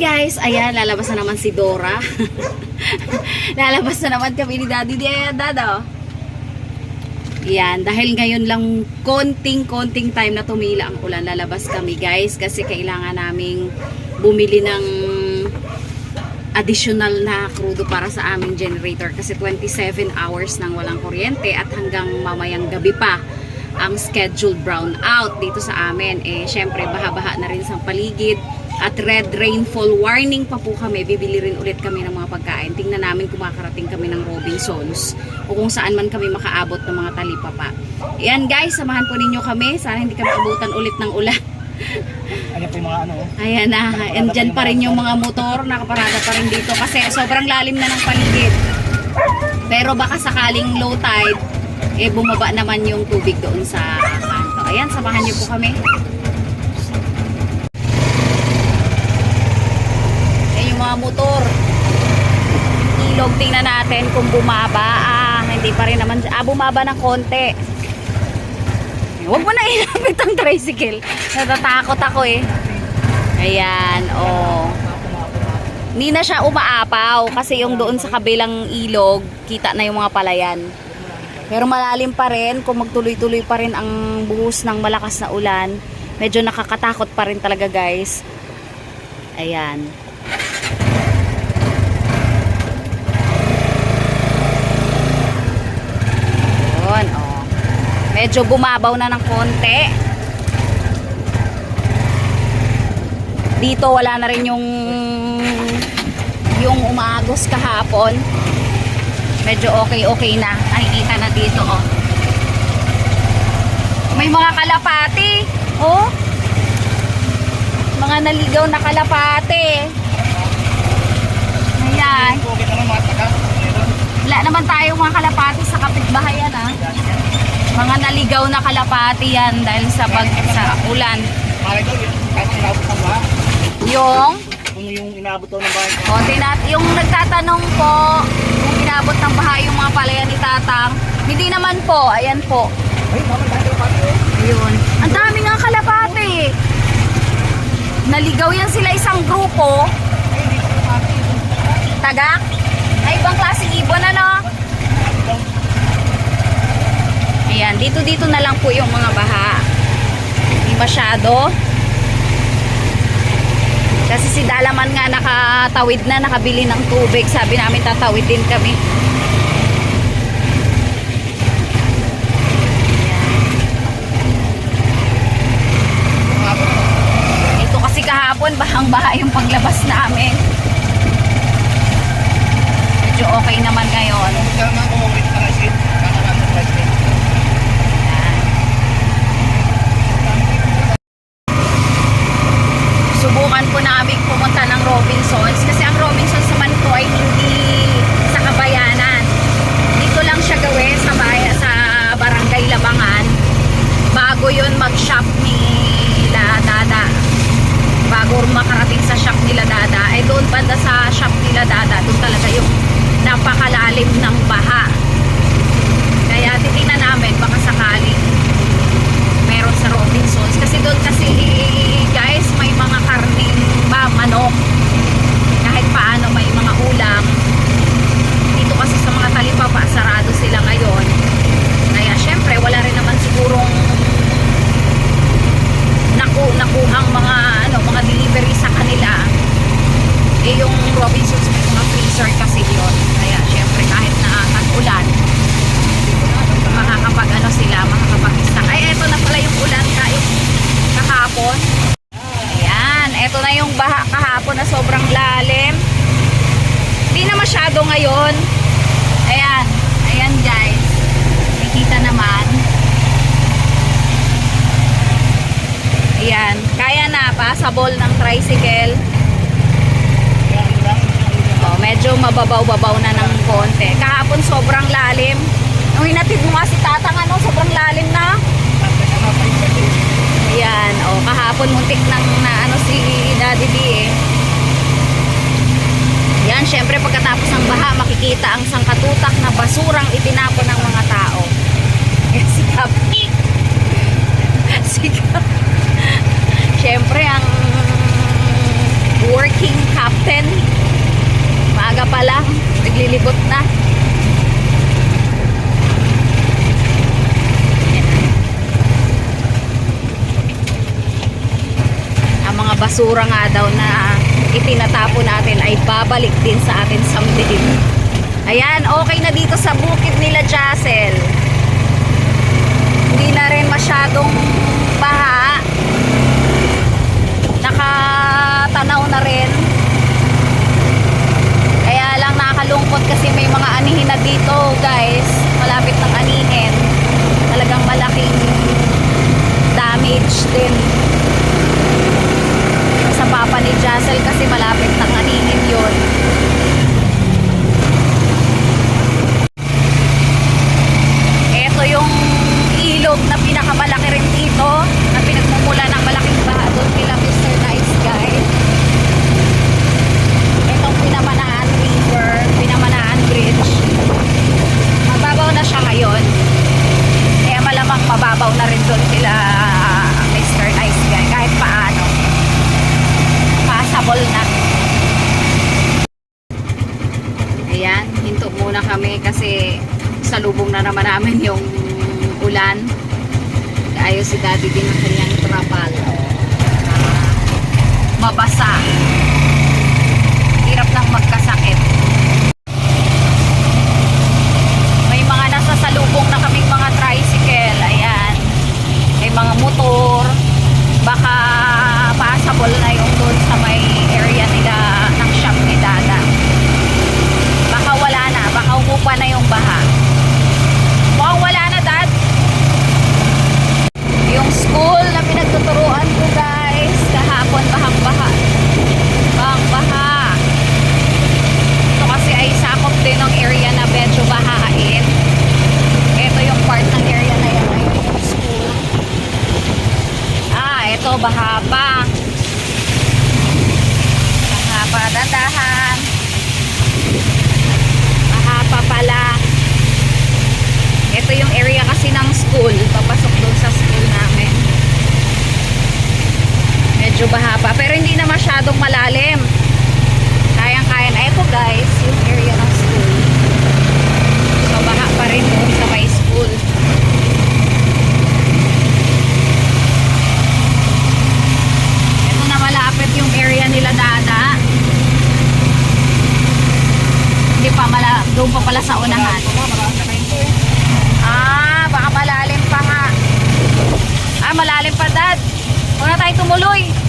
guys, ayan, lalabas na naman si Dora. lalabas na naman kami ni Daddy di ayan, oh. Dahil ngayon lang konting-konting time na tumila ang ulan, lalabas kami guys kasi kailangan naming bumili ng additional na krudo para sa aming generator kasi 27 hours nang walang kuryente at hanggang mamayang gabi pa ang scheduled brown out dito sa amin. Eh, syempre, baha-baha na rin sa paligid at red rainfall warning pa po kami. Bibili rin ulit kami ng mga pagkain. Tingnan namin kung makakarating kami ng Robinsons o kung saan man kami makaabot ng mga talipapa. Yan guys, samahan po ninyo kami. Sana hindi kami abutan ulit ng ulan. Ano po yung mga ano? Ayan na, andyan pa rin yung mga motor, nakaparada pa rin dito kasi sobrang lalim na ng paligid. Pero baka sakaling low tide, eh bumaba naman yung tubig doon sa kanto. Ayan, samahan niyo po kami. Ayan yung mga motor. Ilog, tingnan natin kung bumaba. Ah, hindi pa rin naman. Ah, bumaba ng konti. Huwag mo na ilapit ang tricycle. Natatakot ako eh. Ayan, oh. Hindi na siya umaapaw kasi yung doon sa kabilang ilog, kita na yung mga palayan. Pero malalim pa rin, kung magtuloy-tuloy pa rin ang buhos ng malakas na ulan, medyo nakakatakot pa rin talaga guys. Ayan. Yun, oh. Medyo bumabaw na ng konti. Dito wala na rin yung yung umagos kahapon. Medyo okay-okay na. Nakikita na dito, oh. May mga kalapati, oh. Mga naligaw na kalapati. Ayan. Wala naman tayo mga kalapati sa kapitbahayan, ah. Mga naligaw na kalapati yan dahil sa bag sa ulan. Bahay. Yung Kung yung inabot daw ng bahay. O, tinat yung nagtatanong po kung inabot ng baha yung mga palayan ni Tatang. Hindi naman po, ayan po. Pati. Ayun. Ang dami nga kalapati. Naligaw yan sila isang grupo. Tagak. Ay, ibang klaseng ibon, ano? Ayan, dito-dito na lang po yung mga baha. Hindi masyado. Kasi si Dalaman nga nakatawid na, nakabili ng tubig. Sabi namin tatawid din kami. Ito kasi kahapon, bahang-baha yung paglabas namin. Medyo okay naman ngayon. Kaya nga kung ulit ka na isip. Kakakaan ng tricycle. Subukan po namin pumunta ng Robinsons kasi ang Robinsons naman po ay hindi sa kabayanan. Dito lang siya gawin sa baya, sa barangay Labangan. Bago yun mag-shop ni la Dada. Bago makarating sa shop nila Dada, ay doon banda sa shop nila Dada, doon talaga yung napakalalim ng baha. Kaya titingnan namin baka sakaling meron sa Robinsons kasi doon kasi guys may mga karning ba manok kahit paano may mga ulam dito kasi sa mga talipapa sarado sila ngayon kaya syempre wala rin naman sigurong naku nakuhang mga ano mga delivery sa kanila eh yung Robinsons may mga freezer kasi yun kaya syempre kahit na tag-ulan makakapag ano sila, makakapag-stack. Ay, eto na pala yung ulan ka, yung kahapon. Ayan, eto na yung baha kahapon na sobrang lalim. Masyado ngayon. Ayan, ayan guys. Nakikita naman. Ayan, kaya na, passable ng tricycle. Oh, medyo mababaw-babaw na ng konti. Kahapon sobrang lalim. Nung hinatid mo nga si Tatang, ano, sobrang lalim na. Ayan, oh, kahapon muntik nang na ano si Daddy D eh. Yan, syempre pagkatapos ng baha, makikita ang sangkatutak na basurang itinapon ng mga tao. Eh, sikap. sikap. Syempre, ang working captain. Maaga pa lang, naglilibot na. Ang mga basura nga daw na itinatapo natin ay babalik din sa atin someday. Ayan, okay na dito sa bukid nila Jassel. Hindi na rin masyadong baha. Nakatanaw na rin. Kaya lang nakakalungkot kasi may mga anihin na dito guys. Malapit ng anihin. Talagang malaking damage din. Papa ni Jassel kasi malapit ng anihin yun. Ito yung ilog na pinakamalaki rin dito na pinagmumula ng malaking baha doon kila Mr. Nice Guy. Itong Pinamanaan River, Pinamanaan Bridge. Mababaw na siya ngayon. Kaya malamang mababaw na rin doon kila Mr. Nice Guy kahit paano. Passable na. Ayan, hinto muna kami kasi salubong na naman namin yung ulan. Ayaw si Daddy din ng kanyang trapal. Ah, mabasa. Hirap nang magkasakit. May mga nasa salubong na kaming mga tricycle. Ayan. May mga motor. Baka passable na yung doon sa may area nila ng shop ni Dada baka wala na, baka umupa na yung baha. Mukhang wala na, Dad. Yung school na pinagtuturuan ko, guys, kahapon bahang-baha. Bahang-baha. Ito kasi ay sakop din ng area na medyo bahain. Ito yung part ng area na yan, ayun yung school. Ah, ito, baha pa. Baha pa, dandahan. Mahaba pala. Ito yung area kasi ng school. Papasok doon sa school namin. Medyo bahaba. Pero hindi na masyadong malalim. Kayang-kaya na. Ito guys, yung area ng school. So, baha pa rin doon sa may school. Ito na malapit yung area nila dada. Hindi pa mala, doon pa pala sa unahan. Ah, baka malalim pa nga. Ah, malalim pa dad. Huwag na tayo tumuloy.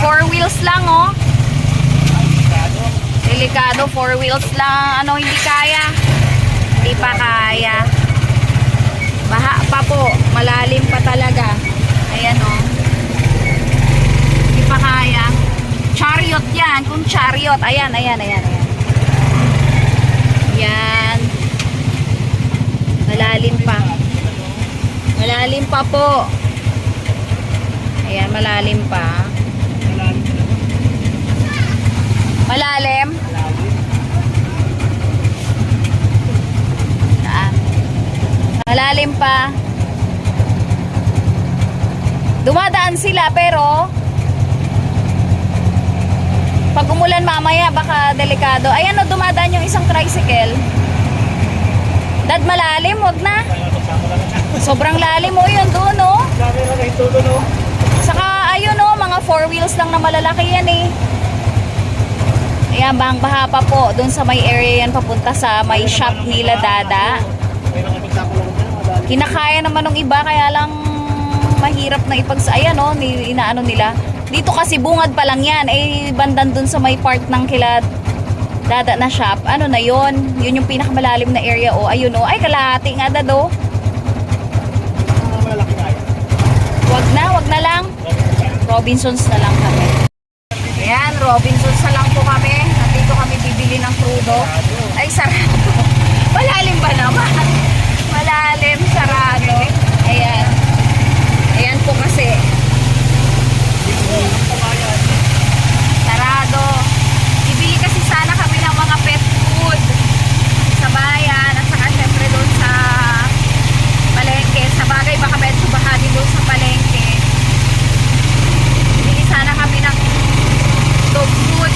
Four wheels lang oh. Delikado, four wheels lang. Ano, hindi kaya. Hindi pa kaya. Baha pa po. Malalim pa talaga. Ayan oh. Hindi pa kaya. Chariot yan. Kung chariot. Ayan, ayan, ayan, ayan. Yan. Malalim pa. Malalim pa po. Ayan, malalim pa. Malalim? Saan? Malalim pa. Dumadaan sila pero pag umulan mamaya baka delikado. Ayan o, dumadaan yung isang tricycle. Dad, malalim, wag na. Sobrang lalim mo yun doon, oh. Dami na nahitulo, no? Saka, ayun, oh, mga four wheels lang na malalaki yan, eh. Ayan, bang baha pa po. Doon sa may area yan, papunta sa may shop nila, Dada. Kinakaya naman ng iba, kaya lang mahirap na ipag... Ayan, oh, ni, inaano nila. Dito kasi bungad pa lang yan. Eh, bandan dun sa may part ng kila dada na shop. Ano na yon Yun yung pinakamalalim na area. O, ayun o. Ay, kalahati nga dado. Yan. Wag na, wag na lang. Robinsons na lang kami. Ayan, Robinsons na lang po kami. Nandito kami crudo. Ay, sarado. Malalim ba naman? Malalim, sarado. Ayan. Ayan po kasi. Sarado. Ibili kasi sana kami ng mga pet food sa bayan at saka syempre doon sa palengke. Sa bagay baka medyo bahagi doon sa palengke. Bili sana kami ng dog food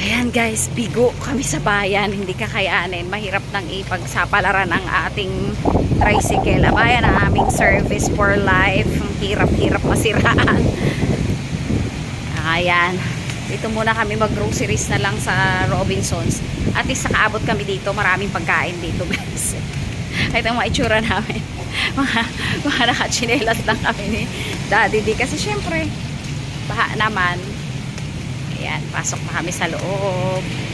Ayan bigo kami sa bayan, hindi kakayanin. Mahirap nang ipagsapalaran ang ating tricycle. Abayan ang aming service for life. Ang hirap-hirap masiraan. Ayan. Dito muna kami mag-groceries na lang sa Robinsons. At least nakaabot kami dito. Maraming pagkain dito guys. Ito ang mga itsura namin. mga, mga nakachinelas lang kami ni Daddy D. Kasi syempre, baha naman. Ayan, pasok na kami sa loob.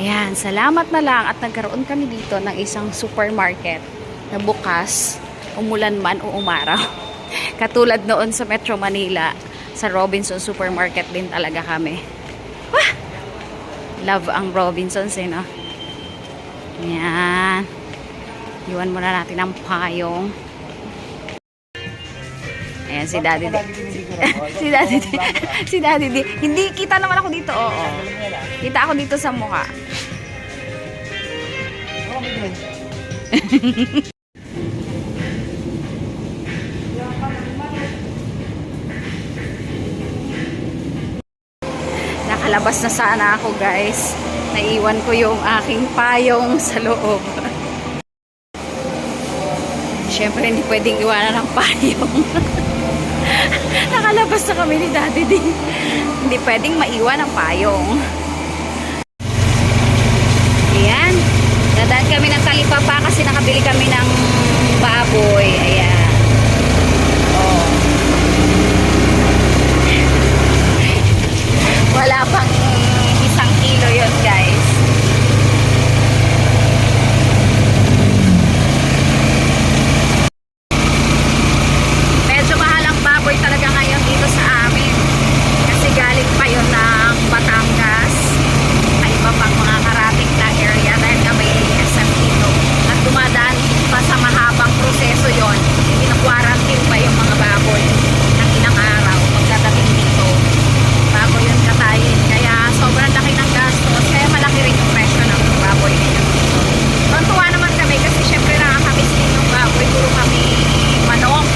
Ayan, salamat na lang at nagkaroon kami dito ng isang supermarket na bukas, umulan man o umaraw. Katulad noon sa Metro Manila, sa Robinson Supermarket din talaga kami. Wah! Love ang Robinsons eh, no? Ayan. Iwan muna natin ang payong. Ayan, si Daddy D. si Daddy D. si Daddy D. Hindi, kita naman ako dito, oo. Kita ako dito sa mukha. Nakalabas na sana ako guys. Naiwan ko yung aking payong sa loob. Siyempre hindi pwedeng iwanan ng payong. Nakalabas na kami ni Daddy D. Hindi pwedeng maiwan ang payong. Ayan. Dadaan kami ng talipapa kasi nakabili kami ng baboy. Ayan. Oh. Wala pang isang kilo yun, guys. Medyo mahal ang baboy talaga ngayon dito sa amin. Kasi galing pa yun ng Batangas. Ay iba pang mga karating na area dahil nga may ASM dito. At dumadaan pa sa mahabang proseso yon. Pinakwarantin pa yung mga baboy ng ilang araw pagdadating dito bago yun katayin. Kaya sobrang laki ng gastos. Kaya malaki rin yung presyo ng baboy ngayon dito. Tuntua naman kami kasi syempre nakakamiss din yung baboy. Puro kami manok.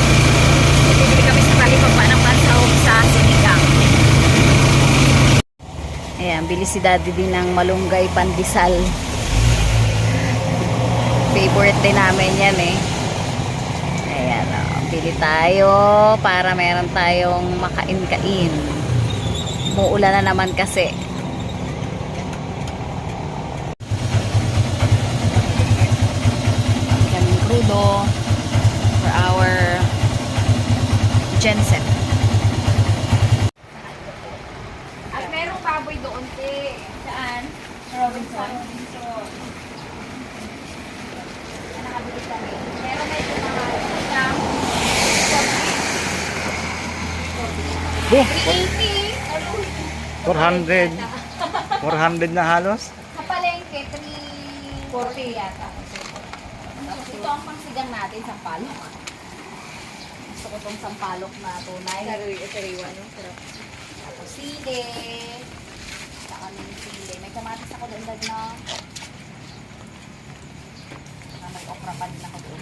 Bibili kami sa talipapa ng bansaw sa sinigang. Ayan, bili si daddy din ng malunggay pandesal. Favorite din namin yan eh. Ayan, oh, bili tayo para meron tayong makain-kain. Muulan na naman kasi. Kaming crudo for our genset. At merong baboy doon, te. Saan? Robinson. Robinson. Nakabili kami. Meron medyo mahal. Isang Boom! 380. 400. 400 na halos. Sa palengke, 340 yata. Tapos ito ang pangsigang natin, sampalok. Gusto ko itong sampalok na tunay. Sariwa, no? Sarap. Tapos sili. Saka may sili. May kamatis ako doon na. Saka may okra pa din ako doon.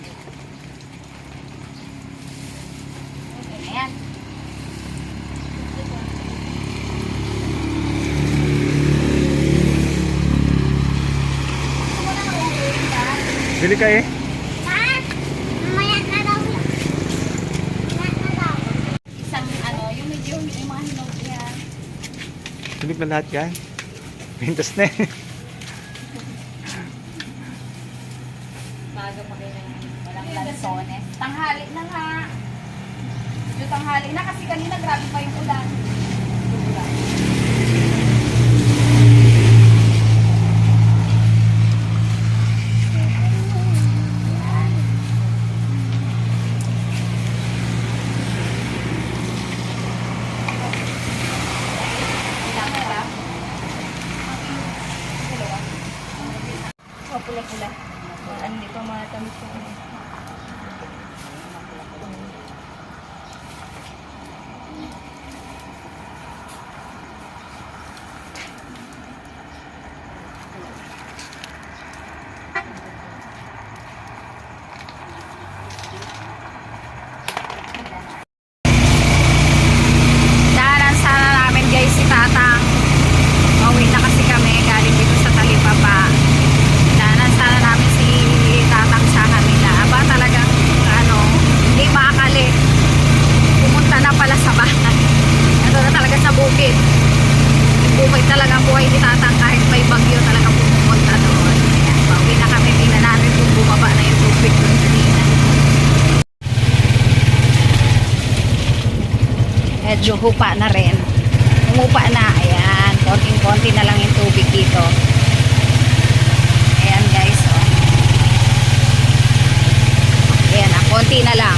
Okay na yan. Gusto mo na mag-uwi ka? Bili ka eh. Ano. Sulit na lahat yan. Pintas na eh. Bago pa rin walang lansones. Tanghali na nga. Medyo tanghali na kasi kanina grabe pa yung ulan. Ulan. Ilang ba? Dalawa. Oh, pula-pula. Ano dito mga tamis ko. bukid. Bukid talaga ang buhay ni Tatang kahit may bagyo talaga pumupunta doon. Ayan, pauwi na kami. Tingnan natin kung bumaba na yung tubig doon kanina. Medyo hupa na rin. Umupa na. Ayan, konting-konti na lang yung tubig dito. Ayan guys, oh. Ayan, ah, konti na lang.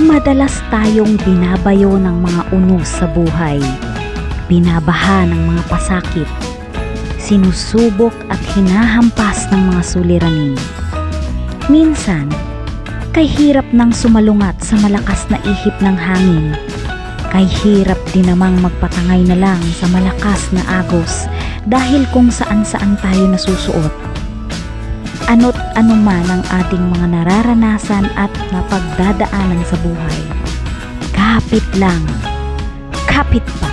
Madalas tayong binabayo ng mga unos sa buhay. Binabaha ng mga pasakit. Sinusubok at hinahampas ng mga suliranin. Minsan, kay hirap nang sumalungat sa malakas na ihip ng hangin. Kay hirap din namang magpatangay na lang sa malakas na agos dahil kung saan-saan tayo nasusuot ano't anuman ang ating mga nararanasan at napagdadaanan sa buhay. Kapit lang, kapit pa